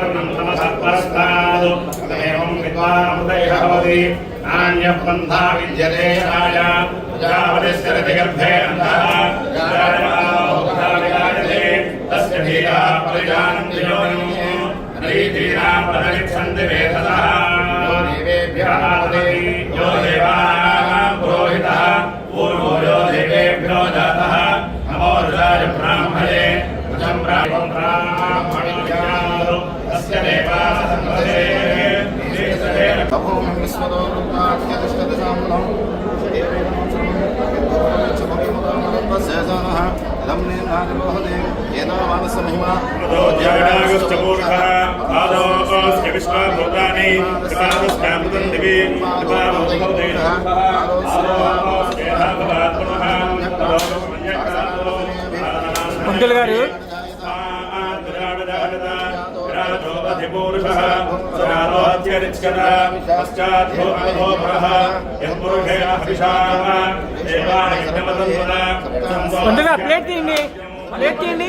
कर्णम् तमसत्परस्ताद् तमेवम् विद्वानमृतैः भवति विद्यते राजा। प्रजापतिश्चरति अन्धः। तस्य धीराः परिजानन्ति योनिः अनैधीराः प्रदलिच्छन्ति वेद। तपोमं विश्वतो रुद्राख्यतिष्ठतिसाम्बुधं शेषानः इदं नेन्द्रादिरोहते येन मानसमहिमा जगदागुष्टपूर्णः आदोऽस्य विश्वाभूतानि कृपादुष्टामृतं दिवि పంతులు గారు పంతులు గారు ప్లేట్ తీయండి. ప్లేట్ తీయండి.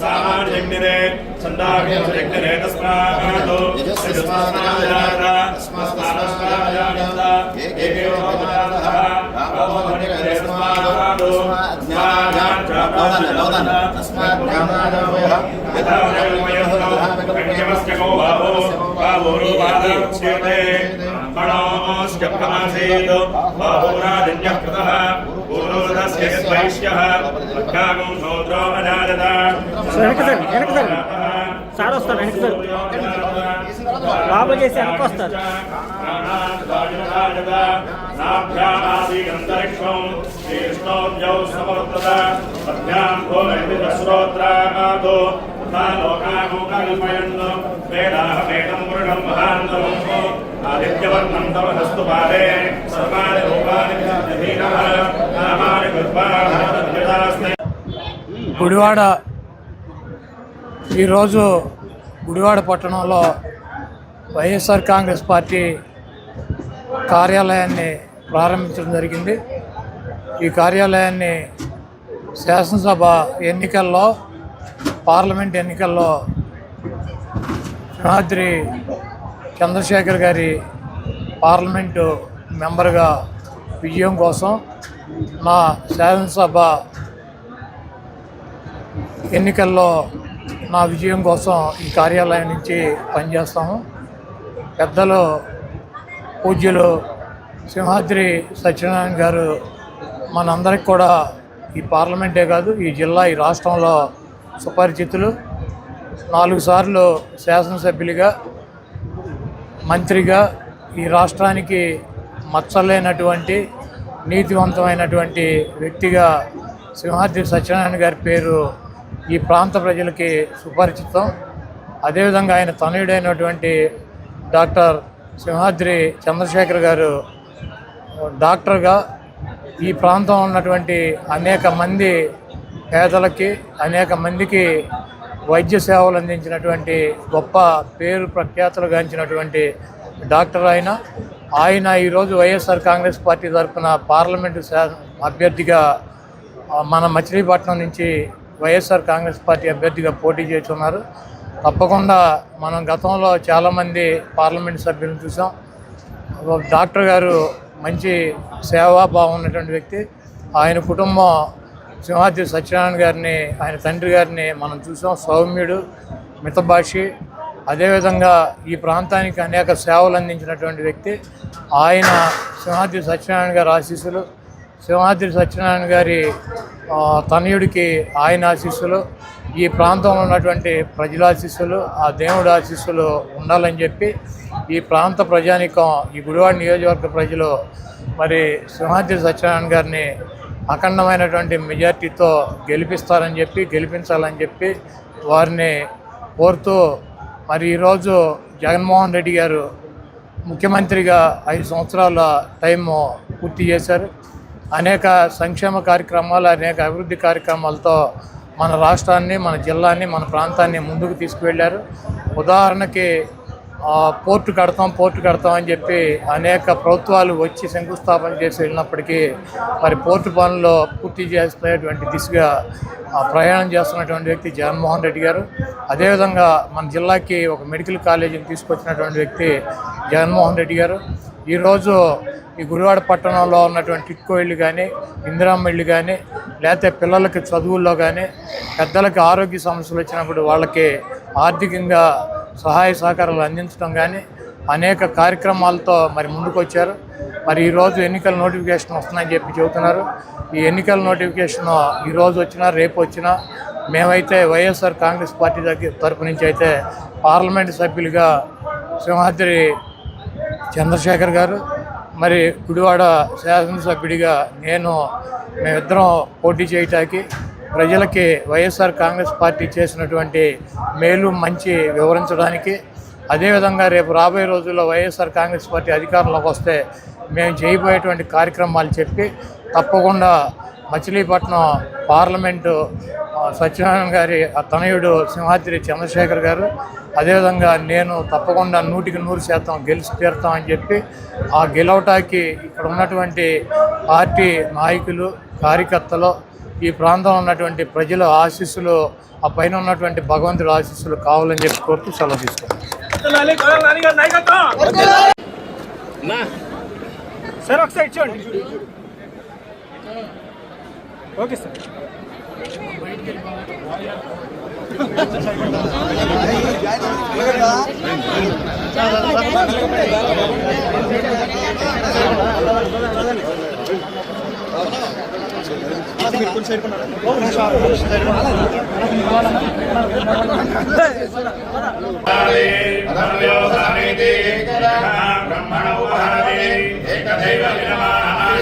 సామాన్యగ్నిరే చందాగ్నిరే తస్మాత్ బాహురాజన్యః కృతः పూర్వోదస్య వైశ్యः లక్షాగం సోద్రో అజాయత వెనక సార్ వెనక సార్ వస్తారు వెనక సార్ బాబు చేసి వెనక వస్తారు భోగశ్రోత్రాదో లోకామోకల్పయన్ వేదాహమేకం గుడివాడ ఈరోజు గుడివాడ పట్టణంలో వైఎస్ఆర్ కాంగ్రెస్ పార్టీ కార్యాలయాన్ని ప్రారంభించడం జరిగింది. ఈ కార్యాలయాన్ని శాసనసభ ఎన్నికల్లో పార్లమెంట్ ఎన్నికల్లో సింహాద్రి చంద్రశేఖర్ గారి పార్లమెంటు మెంబర్గా విజయం కోసం నా శాసనసభ ఎన్నికల్లో నా విజయం కోసం ఈ కార్యాలయం నుంచి పనిచేస్తాము. పెద్దలు పూజ్యులు సింహాద్రి సత్యనారాయణ గారు మనందరికి కూడా ఈ పార్లమెంటే కాదు ఈ జిల్లా ఈ రాష్ట్రంలో సుపరిచితులు. నాలుగు సార్లు శాసనసభ్యులుగా మంత్రిగా ఈ రాష్ట్రానికి మచ్చలేనటువంటి నీతివంతమైనటువంటి వ్యక్తిగా సింహాద్రి సత్యనారాయణ గారి పేరు ఈ ప్రాంత ప్రజలకి సుపరిచితం. అదేవిధంగా ఆయన తనయుడైనటువంటి డాక్టర్ సింహాద్రి చంద్రశేఖర్ గారు డాక్టర్గా ఈ ప్రాంతంలో ఉన్నటువంటి అనేక మంది పేదలకి అనేక మందికి వైద్య సేవలు అందించినటువంటి గొప్ప పేరు ప్రఖ్యాతులు గాంచినటువంటి డాక్టర్ ఆయన. ఆయన ఈరోజు వైఎస్ఆర్ కాంగ్రెస్ పార్టీ తరఫున పార్లమెంటు శా- అభ్యర్థిగా మన మచిలీపట్నం నుంచి వైఎస్ఆర్ కాంగ్రెస్ పార్టీ అభ్యర్థిగా పోటీ చేస్తున్నారు. తప్పకుండా మనం గతంలో చాలామంది పార్లమెంట్ సభ్యులను చూసాం. ఒక డాక్టర్ గారు మంచి సేవాభావం ఉన్నటువంటి వ్యక్తి. ఆయన కుటుంబం సింహాద్రి సత్యనారాయణ గారిని ఆయన తండ్రి గారిని మనం చూసాం సౌమ్యుడు మితభాషి. అదేవిధంగా ఈ ప్రాంతానికి అనేక సేవలు అందించినటువంటి వ్యక్తి. ఆయన సింహాద్రి సత్యనారాయణ గారి ఆశీస్సులు సింహాద్రి సత్యనారాయణ గారి తనయుడికి ఆయన ఆశీస్సులు ఈ ప్రాంతంలో ఉన్నటువంటి ప్రజల ఆశీస్సులు ఆ దేవుడి ఆశీస్సులు ఉండాలని చెప్పి ఈ ప్రాంత ప్రజానికం ఈ గుడివాడ నియోజకవర్గ ప్రజలు మరి సింహాద్రి సత్యనారాయణ గారిని అఖండమైనటువంటి మెజార్టీతో గెలిపిస్తారని చెప్పి గెలిపించాలని చెప్పి వారిని కోరుతూ మరి ఈరోజు జగన్మోహన్ రెడ్డి గారు ముఖ్యమంత్రిగా ఐదు సంవత్సరాల టైం పూర్తి చేశారు. అనేక సంక్షేమ కార్యక్రమాలు అనేక అభివృద్ధి కార్యక్రమాలతో మన రాష్ట్రాన్ని మన జిల్లాని మన ప్రాంతాన్ని ముందుకు తీసుకువెళ్ళారు. ఉదాహరణకి పోర్టు కడతాం పోర్టు కడతాం అని చెప్పి అనేక ప్రభుత్వాలు వచ్చి శంకుస్థాపన చేసి వెళ్ళినప్పటికీ మరి పోర్టు పనుల్లో పూర్తి చేసేటువంటి దిశగా ప్రయాణం చేస్తున్నటువంటి వ్యక్తి జగన్మోహన్ రెడ్డి గారు. అదేవిధంగా మన జిల్లాకి ఒక మెడికల్ కాలేజీని తీసుకొచ్చినటువంటి వ్యక్తి జగన్మోహన్ రెడ్డి గారు. ఈరోజు ఈ గుడివాడ పట్టణంలో ఉన్నటువంటి టిక్కో ఇళ్ళు కానీ ఇందిరామ్మ ఇళ్ళు కానీ లేకపోతే పిల్లలకి చదువుల్లో కానీ పెద్దలకి ఆరోగ్య సమస్యలు వచ్చినప్పుడు వాళ్ళకి ఆర్థికంగా సహాయ సహకారాలు అందించడం కానీ అనేక కార్యక్రమాలతో మరి ముందుకు వచ్చారు మరి ఈరోజు ఎన్నికల నోటిఫికేషన్ వస్తుందని చెప్పి చెబుతున్నారు. ఈ ఎన్నికల నోటిఫికేషన్ ఈరోజు వచ్చినా రేపు వచ్చినా మేమైతే వైఎస్ఆర్ కాంగ్రెస్ పార్టీ దగ్గర తరపు నుంచి అయితే పార్లమెంట్ సభ్యులుగా సింహాద్రి చంద్రశేఖర్ గారు మరి గుడివాడ శాసనసభ్యుడిగా నేను మేమిద్దరం పోటీ చేయటానికి ప్రజలకి వైఎస్ఆర్ కాంగ్రెస్ పార్టీ చేసినటువంటి మేలు మంచి వివరించడానికి. అదేవిధంగా రేపు రాబోయే రోజుల్లో వైఎస్ఆర్ కాంగ్రెస్ పార్టీ అధికారంలోకి వస్తే మేము చేయబోయేటువంటి కార్యక్రమాలు చెప్పి తప్పకుండా మచిలీపట్నం పార్లమెంటు సత్యనారాయణ గారి ఆ తనయుడు సింహాద్రి చంద్రశేఖర్ గారు అదేవిధంగా నేను తప్పకుండా నూటికి నూరు శాతం గెలిచి తీరుతామని చెప్పి ఆ గెలవటానికి ఇక్కడ ఉన్నటువంటి పార్టీ నాయకులు కార్యకర్తలు ఈ ప్రాంతంలో ఉన్నటువంటి ప్రజల ఆశీస్సులు ఆ పైన ఉన్నటువంటి భగవంతుడి ఆశీస్సులు కావాలని చెప్పి కోరుతూ సెలవు సార్ ఒకసారి చూడండి ఓకే సార్. బ్రహ్మణ ఉపహరతి ఏకదైవ సామ్రాజ్యం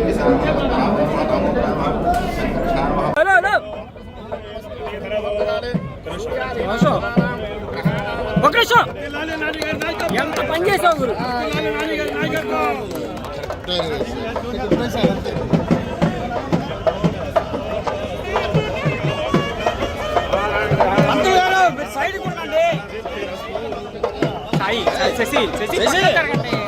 త్రివిక్రమాయ నమః ఒక నిమిషం ఎంత పని చేసావు గురు పంతులు గారు, సాయి శశి శశి పక్కన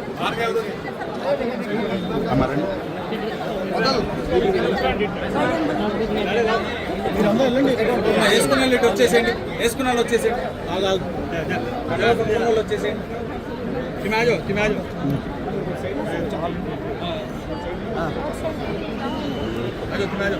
వేసుకున్న వాళ్ళు ఇటు వచ్చేసేయండి. వేసుకున్న వాళ్ళు వచ్చేసేయండి. ఆగు, వాళ్ళు వచ్చేసేయండి. తిమాజో తిమాజో. అదో తిమాజో.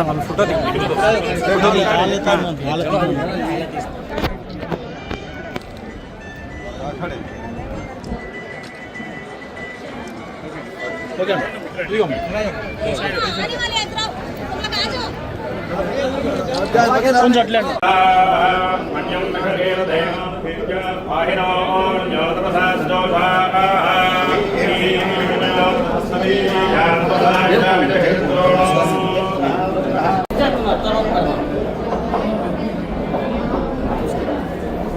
మన ఫోటో కొంచెం అట్లే మన్యం నగరేణ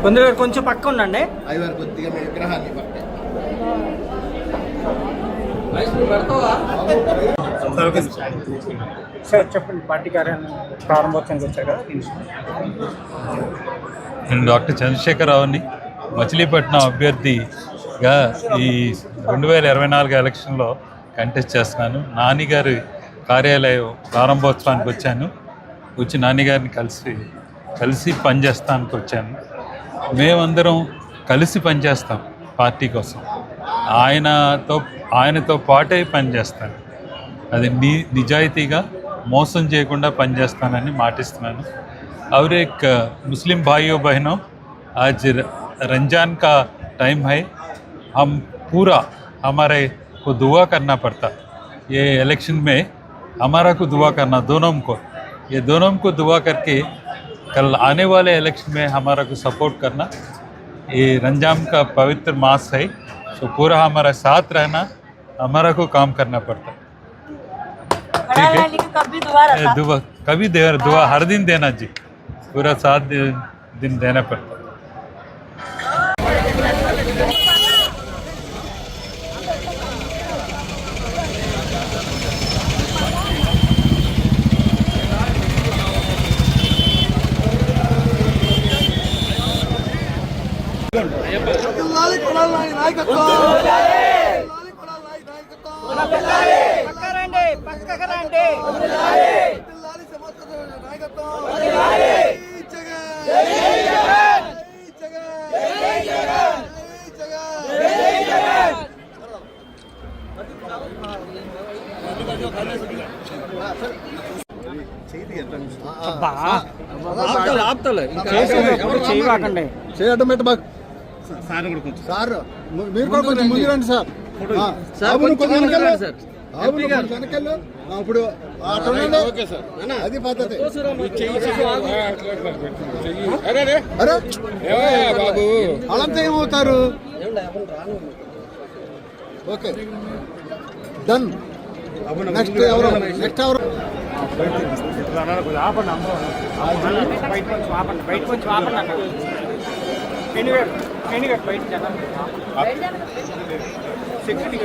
కొందరు కొంచెం పక్క ఉండండి. ఐవారు కొద్దిగా మీ విగ్రహాన్ని సార్ చెప్పండి పార్టీ కార్యాలయం ప్రారంభోత్సవానికి వచ్చారు కదా? నేను డాక్టర్ చంద్రశేఖరరావుని మచిలీపట్నం అభ్యర్థిగా ఈ రెండు వేల ఇరవై నాలుగు ఎలక్షన్లో కంటెస్ట్ చేస్తున్నాను నాన్నగారి కార్యాలయం ప్రారంభోత్సవానికి వచ్చాను వచ్చి నాన్నగారిని కలిసి కలిసి పనిచేస్తానికి వచ్చాను మేమందరం కలిసి పనిచేస్తాం పార్టీ కోసం ఆయనతో ఆయనతో పాటే పనిచేస్తాను అది ని నిజాయితీగా మోసం చేయకుండా పనిచేస్తానని మాటిస్తున్నాను और एक अ, मुस्लिम भाइयों बहनों आज र- रमजान का टाइम है हम पूरा हमारे को दुआ करना पड़ता। ये इलेक्शन में हमारा को दुआ करना दोनों को। ये दोनों को दुआ करके कल आने वाले इलेक्शन में हमारा को सपोर्ट करना। ये रमज़ान का पवित्र मास है तो पूरा हमारा साथ रहना हमारा को काम करना पड़ता। ठीक है? ए, दुआ कभी दुआ हर दिन देना जी। पूरा सात दिन देना पड़ता। పక్కరండి పక్కరండి చేసేటప్పుడు చేయవాకండి చేయడం పెట్ట బాగా సార్. మీరు కూడా కొంచెం ముందు రండి. సార్. ఆ, బాబు నువ్వు కొంచెం ఉండండి. అది పద్ధతి. అరే బాబు? అలంతా ఏమవుతారు ఓకే. డన్ నెక్స్ట్ ఎవరు? నెక్స్ట్ ఎవరు? ఆపండి బయట కొంచెం ఆపండి. బయట కొంచెం ఆపండి అక్కడ ఎనివేట్ ఎనివేట్ బయట జనం సెక్యూరిటీ